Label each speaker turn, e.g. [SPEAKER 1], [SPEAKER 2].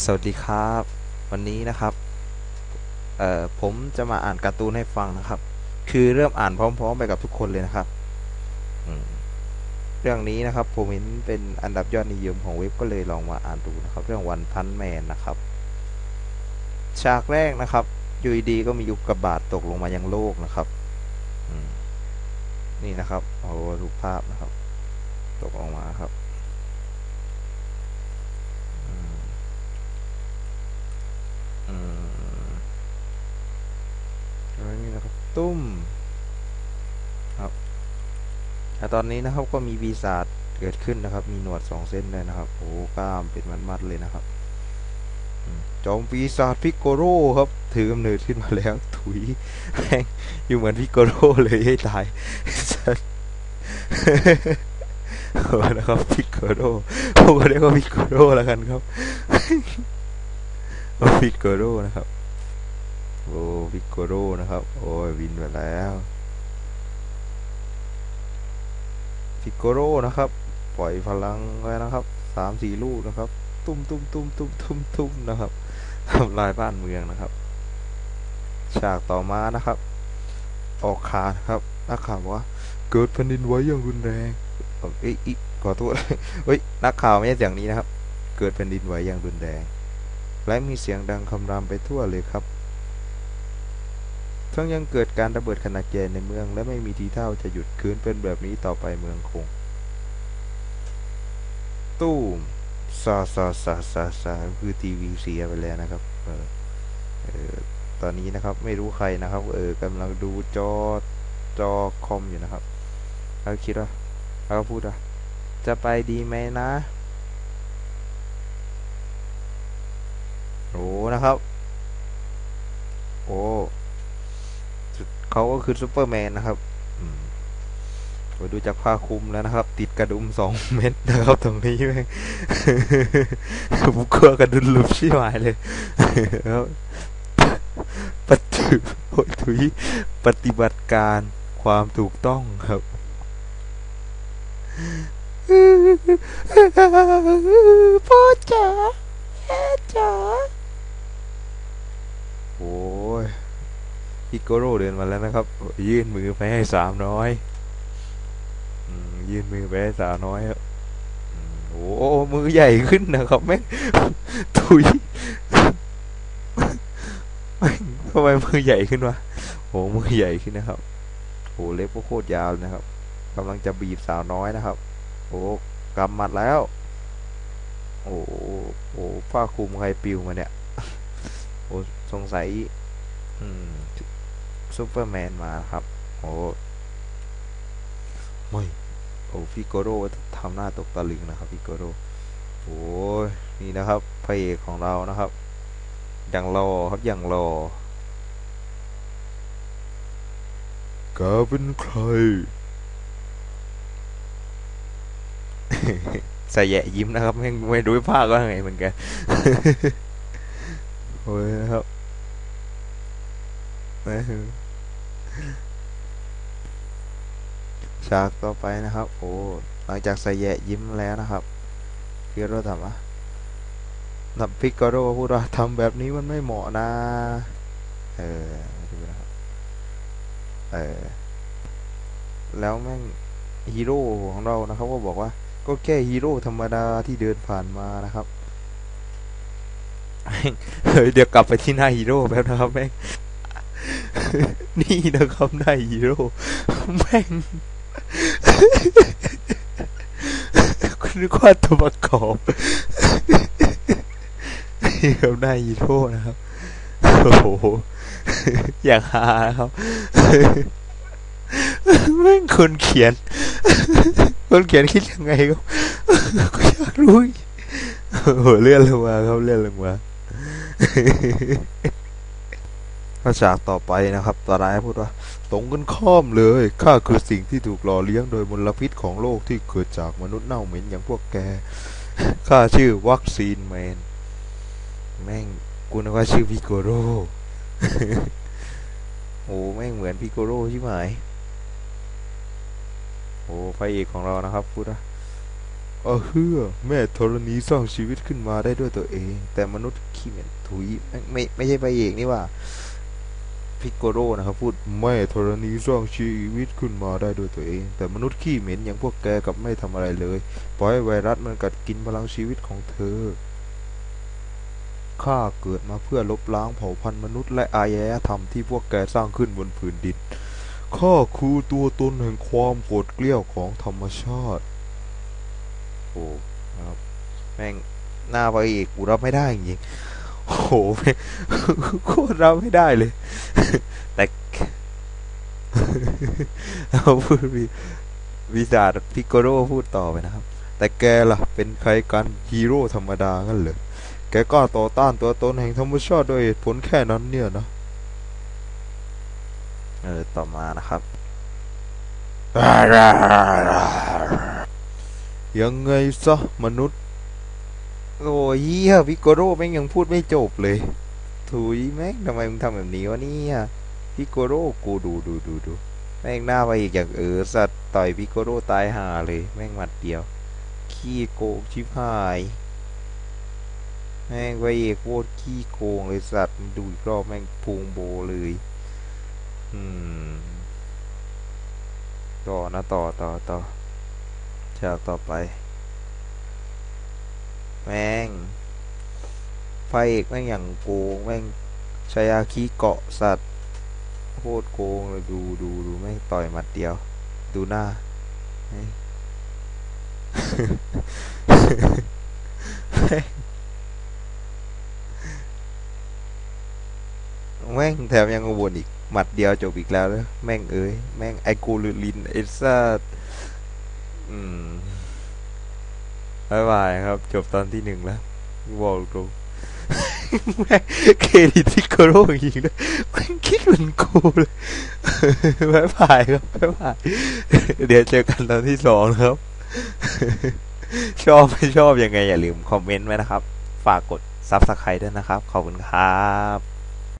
[SPEAKER 1] สวัสดีครับ วันนี้นะครับเอ่อผมจะมาอ่านการ์ตูนให้ฟังนะครับ คือเริ่มอ่านพร้อม ๆ ไปกับทุกคนเลยนะครับเรื่องนี้นะครับ ผมเห็นเป็นอันดับยอดนิยมของเว็บก็เลยลองมาอ่านดูนะครับ เรื่องวันพันแมนนะครับ ฉากแรกนะครับยูดีก็มียุกกระบาดตกลงมายังโลกนะครับนี่นะครับโอ้รูปภาพนะครับ ตกลงมาครับ ตุ้มครับแต่ตอนนี้นะครับก็มีปีศาจเกิดขึ้นนะครับ มีหนวดสองเส้นด้วยนะครับโอ้กล้ามเป็นมัดๆเลยนะครับจอมปีศาจพิกโกโร่ครับ ถือกำเนิดขึ้นมาแล้วถุยแม่งอยู่เหมือนพิกโกโร่เลยให้ตายนะครับพิกโกโรผมก็เรียกว่าพิกโกโรแล้วกันครับพิกโกโร่นะครับ โอ้พิกโกโรนะครับ โอ้ยวินไปแล้วพิกโกโรนะครับ ปล่อยพลังไว้นะครับสามสี่ลูกนะครับ ตุ้มตุ้มตุ้มตุ้มตุ้มตุ้มนะครับทำลายบ้านเมืองนะครับ ฉากต่อมานะครับ ออกขานะครับนักข่าวบอกว่า เกิดแผ่นดินไหวอย่างรุนแรงเอ้ยอิขอโทษเฮ้ยนักข่าวไม่ใช่เสียงนี้นะครับ เกิดแผ่นดินไหวอย่างรุนแรง และมีเสียงดังคำรามไปทั่วเลยครับ ทั้งยังเกิดการระเบิดขนาดใหญ่ในเมือง และไม่มีทีเท่าจะหยุดคืนเป็นแบบนี้ต่อไปเมืองคง ตู้มซาซาซาซาซาคือทีวีเสียไปแล้วนะครับเออเออตอนนี้นะครับไม่รู้ใครนะครับ เออกำลังดูจอจอคอมอยู่นะครับแล้วคิดว่าแล้วก็พูดว่าจะไปดีไหมนะโอ้นะครับ โอ้ เขาก็คือซูเปอร์แมนนะครับโอ้ดูจากผ้าคลุมแล้วนะครับ ติดกระดุมสองเม็ดนะครับ ตรงนี้แม่งผมกลัวกระดุมลุดชิบหายเลยแล้วปฏิโอ้ยถุยปฏิบัติการความถูกต้องครับพ่อจ๋าแม่จ๋า โอ้ย ฮิโกโร่เดินมาแล้วนะครับ ยื่นมือไปให้สามน้อยยื่นมือไปให้สาวน้อยครับอืมโอ้มือใหญ่ขึ้นนะครับแม่งถุยแม่งทำไมมือใหญ่ขึ้นวะโอ้มือใหญ่ขึ้นนะครับโอ้เล็บก็โคตรยาวนะครับกำลังจะบีบสาวน้อยนะครับ โอ้กำหมัดแล้ว โอ้โอ้ผ้าคลุมใครปิวมาเนี่ยโอ้สงสัยอืม ซูเปอร์แมนมาครับโอ้ไม่โอ้ฟิโกโร่ทำหน้าตกตะลึงนะครับฟิโกโร่โอ้ยนี่นะครับพระเอกของเรานะครับ อย่างรอครับอย่างรอแกเป็นใครใส่แยะยิ้มนะครับไม่ไม่รู้ภาคว่าไงเหมือนกันโอ้ยนะครับนะฮะ ฉากต่อไปนะครับ โอ้หลังจากใส่แยะยิ้มแล้วนะครับพิกโรถามว่านับพิกโรพูดว่าทำแบบนี้มันไม่เหมาะนะ เออดูนะครับเออแล้วแม่งฮีโร่ของเรานะครับ ก็บอกว่า ก็แค่ฮีโร่ธรรมดาที่เดินผ่านมานะครับเฮ้ยเดี๋ยวกลับไปที่หน้าฮีโร่แป๊บนะครับแม่ง นี่นะครับน้าฮีโร่แม่งคุณนึกว่าตัวประกอบนี่ครับน้าฮีโร่นะครับ โอ้โห อยากหาครับแม่งคนเขียน คนเขียนคิดยังไงครับก็อยากรู้โอ้โหเลื่อนลงมาครับเลื่อนลงมา ภาษากต่อไปนะครับตอนายพูดว่าตรงกันข้ามเลยข้าคือสิ่งที่ถูกหล่อเลี้ยงโดยมลพิษของโลกที่เกิดจากมนุษย์เน่าเหม็นอย่างพวกแกข้าชื่อวัคซีนแมนแม่งกูนึกว่าชื่อพิโกโรโอ้แม่งเหมือนพิโกโรใช่ไหมโอ้พระเอกของเรานะครับพูดว่าอาเฮือแม่ธรณีสร้างชีวิตขึ้นมาได้ด้วยตัวเอง แต่มนุษย์ขี้เหม็นถุยไม่ไม่ใช่พระเอกนี่ว่า พิกโกโรนะครับพูดแม่ธรณีสร้างชีวิตขึ้นมาได้ด้วยตัวเอง แต่มนุษย์ขี้เหม็นอย่างพวกแกกับไม่ทำอะไรเลย ปล่อยไวรัสมันกัดกินพลังชีวิตของเธอข้าเกิดมาเพื่อลบล้างเผ่าพันธุ์มนุษย์และอารยธรรมที่พวกแกสร้างขึ้นบนผืนดินข้าคือตัวตนแห่งความโกรธเกลี้ยวของธรรมชาติ โอ้ครับแม่งหน้าพระเอกกูรับไม่ได้จริง โหแม่โคตรรับไม่ได้เลย แต่เอาพูดวิวิจารพิกโกโรพูดต่อไปนะครับ แต่แกล่ะ เป็นใครกันฮีโร่ธรรมดางั้นเหรอแกก็ต่อต้านตัวตนแห่งธรรมชาติด้วยเหตุผลแค่นั้นเนี่ยนะเออต่อมานะครับ ยังไงซะมนุษย์ โอ้ยเฮียพิโกโรแม่งยังพูดไม่จบเลย ถุยแม่งทำไมมึงทำแบบนี้วะเนี่ยพิโกโรกูดูดูดูดูแม่งหน้าไปอีกอย่างเออสัตว์ต่อยพิโกโรตายห่าเลย แม่งหมัดเดียว ขี้โกงชิบหาย แม่งไปเอกโคตรขี้โกงเลยสัตว์ดูอีกรอบแม่งพุงโบเลย อืม ต่อนะต่อต่อต่อฉากต่อไป แม่งพระเอกแม่งอย่างโกงแม่งชายาคีเกาะสัตว์โคตรโกงเลยดูดูดูแม่งต่อยหมัดเดียว ดูหน้าแม่งแถมยังวนอีก หมัดเดียวจบอีกแล้วนะแม่งเอ้ย แม่งไอกูลูลินไอซัตอืม บายบายครับ จบตอนที่หนึ่งแล้วบอกตรงแม่เครดิตพิกโกโร่จริงๆด้วยแม่งคิดเหมือนกูเลยบายบายครับบายบายเดี๋ยวเจอกันตอนที่สองนะครับ ชอบไม่ชอบยังไงอย่าลืมคอมเมนต์ไว้นะครับ ฝากกดซับสไครต์ด้วยนะครับ ขอบคุณครับ